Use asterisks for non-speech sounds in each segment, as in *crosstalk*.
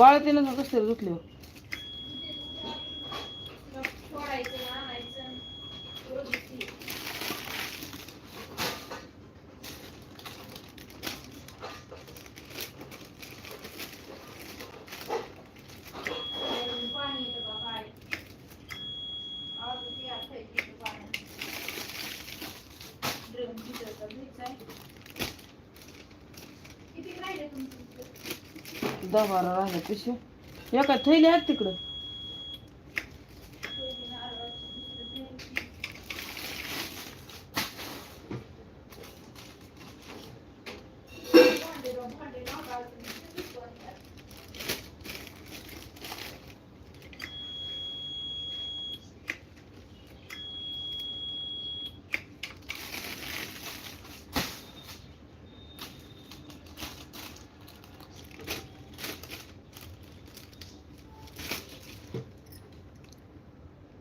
वाळते ना कसं तरी धुतले फोडायचं आणायचं रोज ती. वरून पाणी येतं बा काय आज ती आता येते पाणी ड्रम भिजवता धुयचाय किती राहिले तुमचं दहा बारा राहिले पिशव्या एका थैली आहेत तिकडं.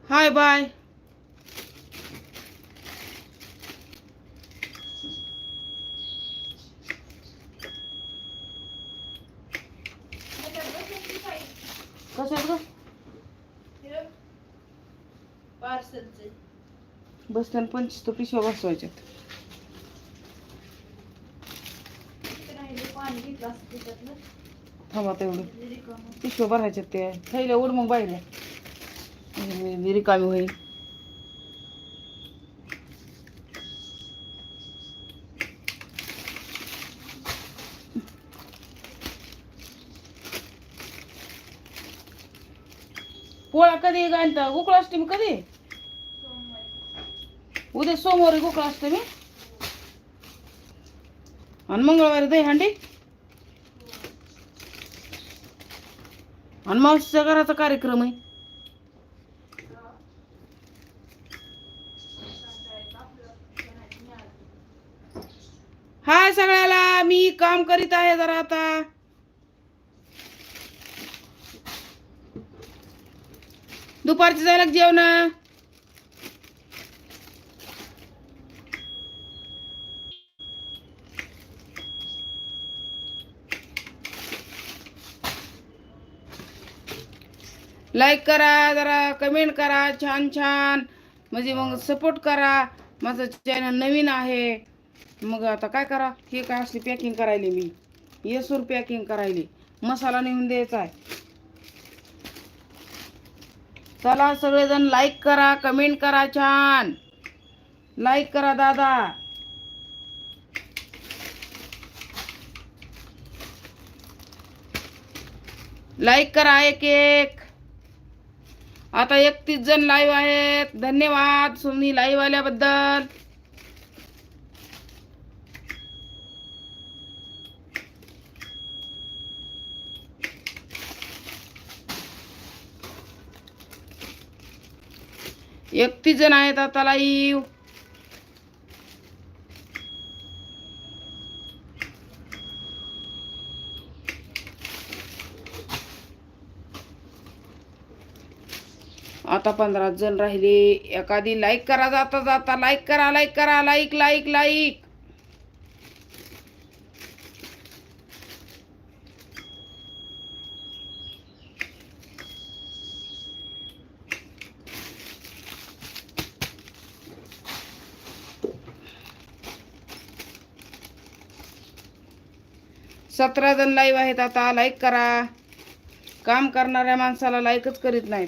हाय बाय कसं बसायची काही. पार्सलचे बसल्यान पंचवीस तो पिशव्या बसवायच्यात. थांबा तेवढं पिशव्या भरायच्यात ते थैल्या उड मग बाहेर रिकामी होईल. पोळा कधी गाणता? गोकुळाष्टमी कधी? सोमवारी. उद्या सोमवारी गोकुळाष्टमी. आणि मंगळवारी दहीहंडी? आणि मावशीच्या घराचा कार्यक्रम आहे हाय सगळ्याला मी काम करीत आहे जरा आता. दुपारची झालं जेवण? लाईक करा जरा कमेंट करा छान छान. म्हणजे मग सपोर्ट करा. माझं चॅनल नवीन आहे. मग आता काय करा? हे काय असली पॅकिंग करायली मी? येसूर पॅकिंग करायली. मसाला नेऊन द्यायचा आहे. चला सगळेजण लाईक करा कमेंट करा छान. लाईक करा दादा. लाईक करा एक एक आता एकतीस जण लाईव्ह आहेत. धन्यवाद सोनी लाईव्ह आल्याबद्दल. एकतीस जण आहेत आता लाईव. आता पंधरा जण राहिले. एखादी लाईक करा जाता जाता. लाईक करा लाईक करा लाईक लाईक लाईक सतरा जण लाईव्ह आहेत. आता लाईक करा. काम करणाऱ्या माणसाला लाईकच करीत नाहीत.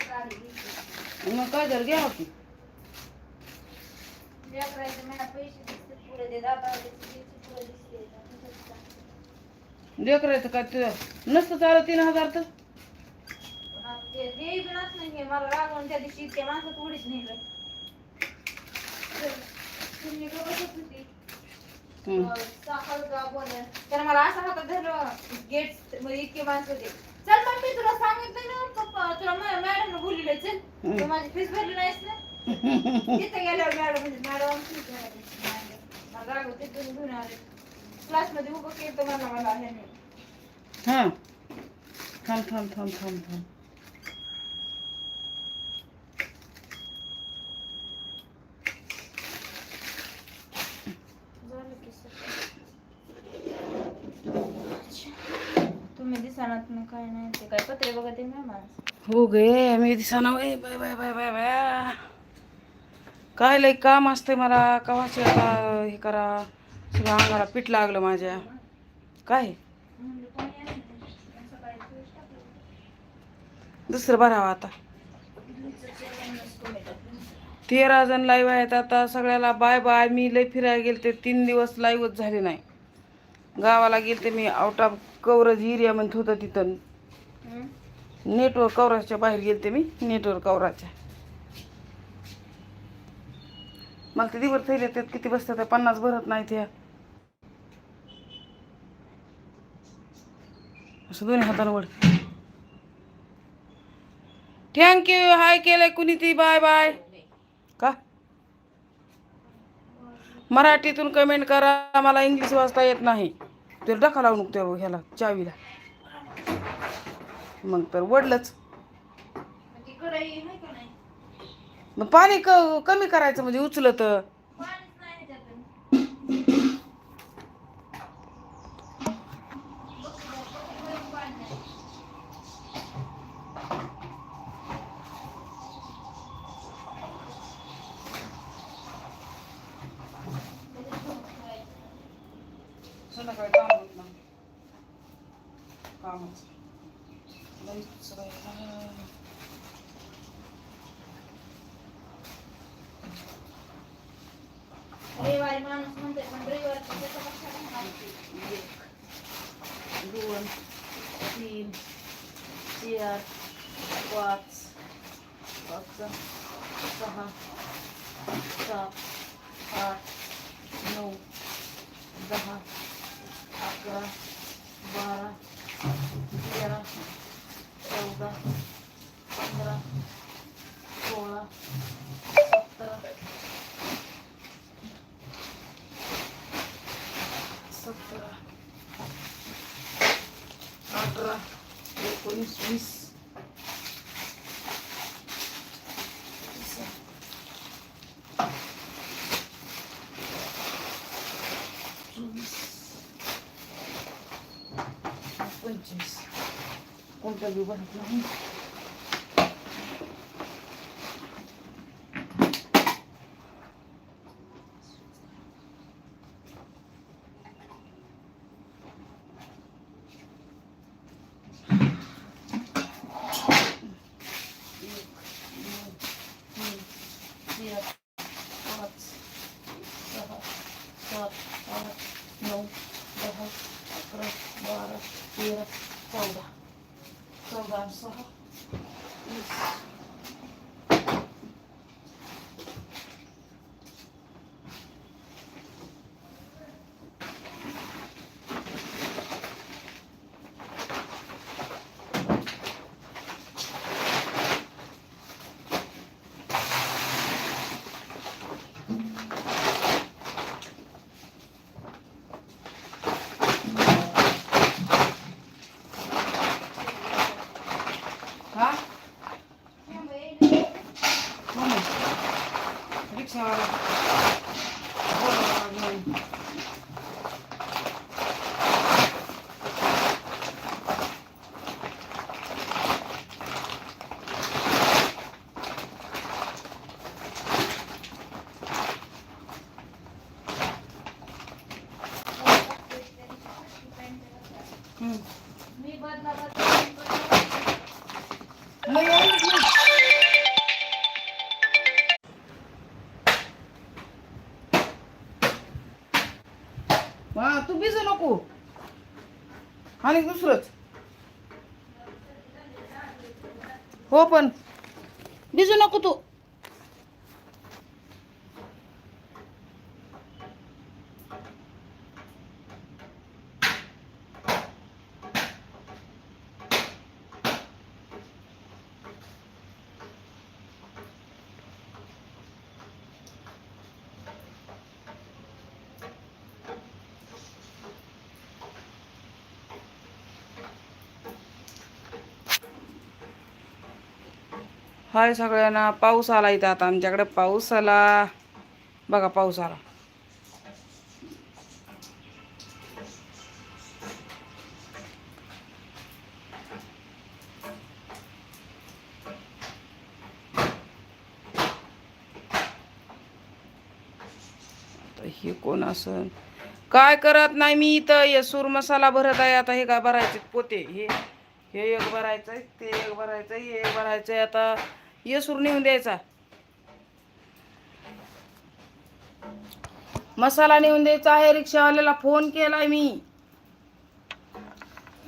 साडी घेतली. मग काय जर घ्या होती. ते. लेकरायचं काय तुझं नसतं चालत तीन हजार तर? ते नाही मला रागवून त्या दिवशी त्या माणसात उडीच नेलं तर मला असं हातात धरलं गेटमध्ये इतके माणसं होते. चल पण मी तुला सांगितलं ना तुला मॅडम बोलले चल. हम्म. तू माझी फीस भरली नाहीस ना. *laughs* तिथे गेल्यावर मॅडम म्हणजे मॅडम फीस मला राग होते तुम्ही घेऊन आले. क्लासमध्ये उभं केलं मला मला हा थांब थांब थांब थांब थांब झालं की तुम्ही दिसणार मग काय नाही ते काय पत्रे बघत आहे ना माणसं हो गे मी दिसाना bye bye bye bye bye bye. काय लय काम असते मला कवाचे आता हे करा सगळं अंगाला पीठ लागलं माझ्या. काय? दुसरं भरावं आता. तेरा जण लाईव्ह आहेत आता सगळ्याला बाय बाय मी लय फिरायला गेलते तीन दिवस लाईव्हच झाले नाही. गावाला गेलते मी आउट ऑफ कवरेज एरिया म्हणत होतं तिथं. नेटवर्क कवराच्या बाहेर गेलते मी नेटवर्क कवराच्या मला ते दिवस थैले त्यात किती बसतात पन्नास भरत नाही त्या. असं दोन्ही हाताला वड थँक्यू हाय केलंय कुणी ती? बाय बाय का? मराठीतून कमेंट करा मला इंग्लिश वाचता येत नाही. तर डखा लावू नको त्या ह्याला चावीला. मग तर वडलंच. मग पाणी क कमी करायचं म्हणजे उचलं तर पाणीच नाही ह्याच्यात. पाणी नाही. संध्याकाळी काम होत नाही कामच लईच बाई. रविवारी माणूस पण एक दोन तीन चार पाच पाच सहा सात आठ नऊ दहा अकरा बारा तेरा चौदा सतरा अठरा एकोणीस वीस चोवीस पंचवीस कोणता बी बनत नाही Yeah. आणि दुसरंच. हो पण. भिजू नको तू. हाय सगळ्यांना पाऊस आला इथं आता आमच्याकडे पाऊस आला. बघा पाऊस आला. हे कोण असं काय करत नाही मी इथं? हे सूर मसाला भरत आहे आता हे काय भरायचे? पोते हे हे एक भरायचंय ते एक भरायचंय हे एक भरायचंय. आता येसूर नेऊन द्यायचा. मसाला नेऊन द्यायचा आहे रिक्षावाल्याला फोन केलाय मी.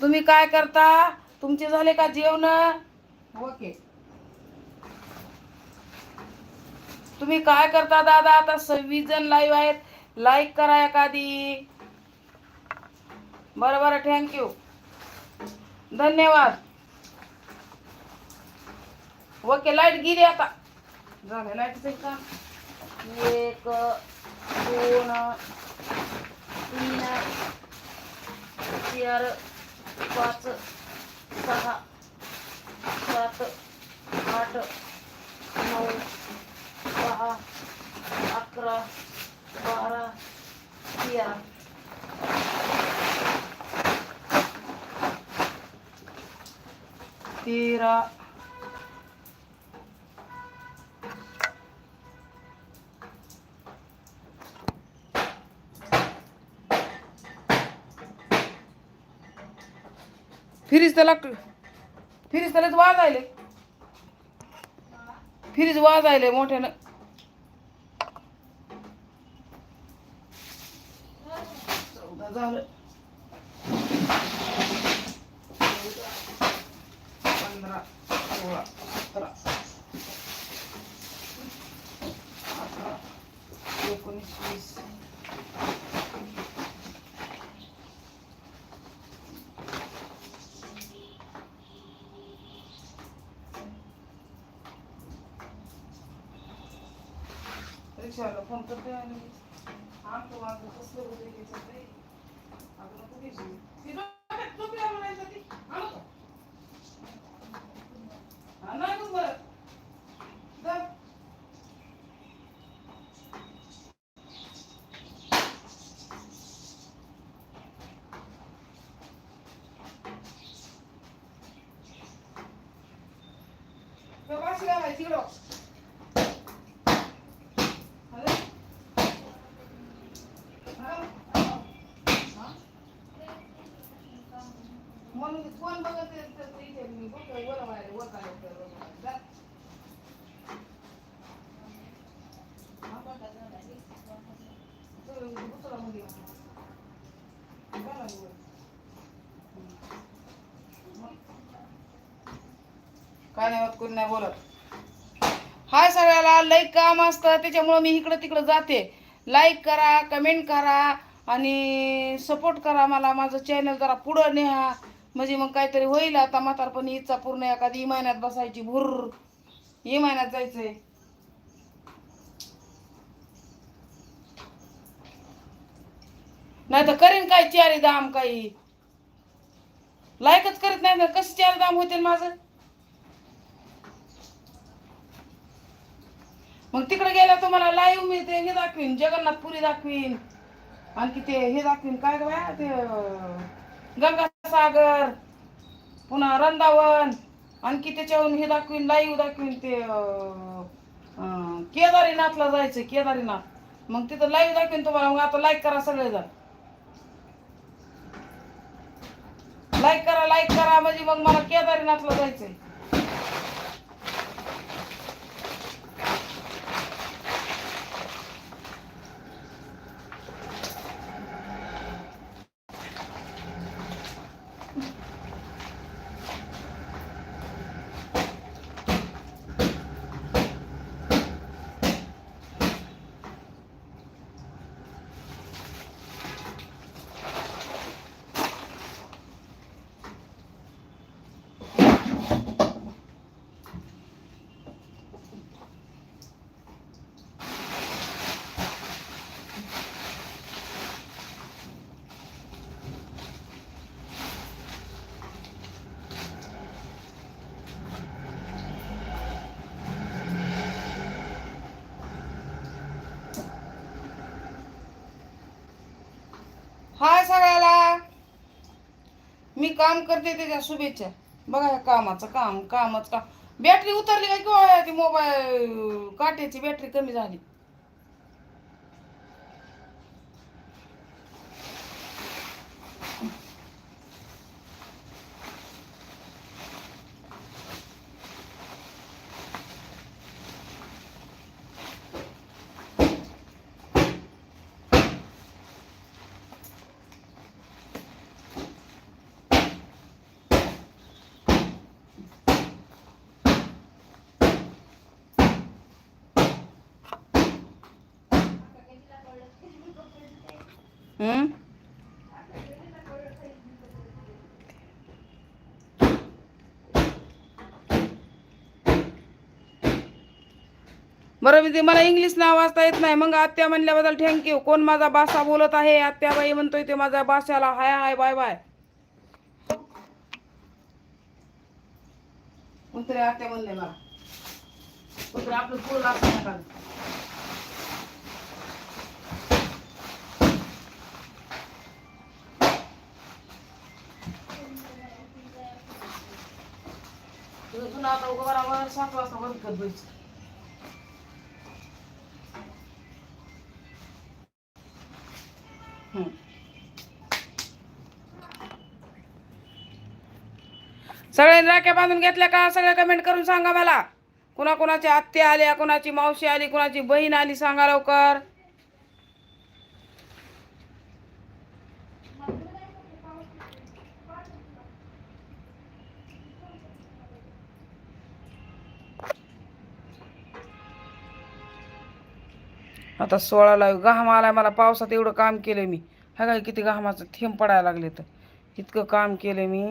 तुम्ही काय करता? तुमचे झाले का जेवण? ओके. तुम्ही काय करता दादा? आता सव्वीस जण लाईव्ह आहेत. लाईक करा एखादी. बरं बरं थँक्यू धन्यवाद. ओके लाईट गेली आता। झालं लाईटचं एक, दोन, तीन, चार, पाच, सहा, सात, आठ नऊ दहा, अकरा बारा तेरा तेरा फिरीज त्याला फिरीज त्याला वाजायले. फिरीज वाजायले मोठ्यानं. झालं. पंधरा सोळा फोन आणतो कसलं होतं घ्यायचं ते आपण नको घ्यायची. ती डोक्यात टोपी नाही जाती. आणू का? हा, नाही बरं. जा. तो वाशी घालायची बघत मी वर वर. दुसरा काय नाही कोण नाही बोलत. हाय सगळ्याला लाईक काम असतं त्याच्यामुळं मी इकडं तिकडं जाते. लाईक करा कमेंट करा आणि सपोर्ट करा मला माझं चॅनल जरा पुढं न्या म्हणजे मग काहीतरी होईल आता म्हातारपणी इच्छा पूर्ण एखादी महिन्यात बसायची भुर्र ये महिन्यात जायचंय. नाही तर करीन काय चारी दाम काही? लायकच करीत नाही ना कशी चार दाम होते माझं? मग तिकडे गेला तुम्हाला लाईव्ह मी ते हे दाखवीन जगन्नाथपुरी दाखवीन. आणखी ते हे दाखवीन काय ते गंगा सागर पुन्हा रंदावन आणखी त्याच्याहून हे दाखवीन लाईव्ह दाखवीन ते केदारीनाथला जायचं केदारीनाथ. मग तिथं लाईव्ह दाखवीन तुम्हाला मग आता लाईक करा सगळेजण. लाईक करा लाईक करा म्हणजे मग मला केदारीनाथला जायचंय हाय सगळ्याला मी काम करते त्याच्या शुभेच्छा. बघा ह्या कामाचं काम कामच काम. बॅटरी उतरली का किंवा ती मोबाईल काट्याची बॅटरी कमी झाली? हम्म बरं मी ते मला इंग्लिश नाव वाचता येत नाही. मग आत्या म्हणल्याबद्दल थँक्यू कोण माझा भाषा बोलत आहे? आत्याबाई म्हणतोय ते माझ्या भाषाला हाय हाय बाय बाय कुत्रे आत्या म्हणले मला. कुत्रे आपलं पूर्ण लागतं तुला आता उभं करावं सात वाजता बंद कर द्यायचं सगळ्यांनी राख्या बांधून घेतल्या का? सगळे कमेंट करून सांगा मला. कुणाकुणाची आत्या आल्या कुणाची मावशी आली कुणाची बहीण आली सांगा लवकर. आता सोळाला घाम आलाय मला पावसात एवढं काम केलं मी. हा काय किती घामाचं थेंब पडायला लागले तर इतकं काम केलं मी.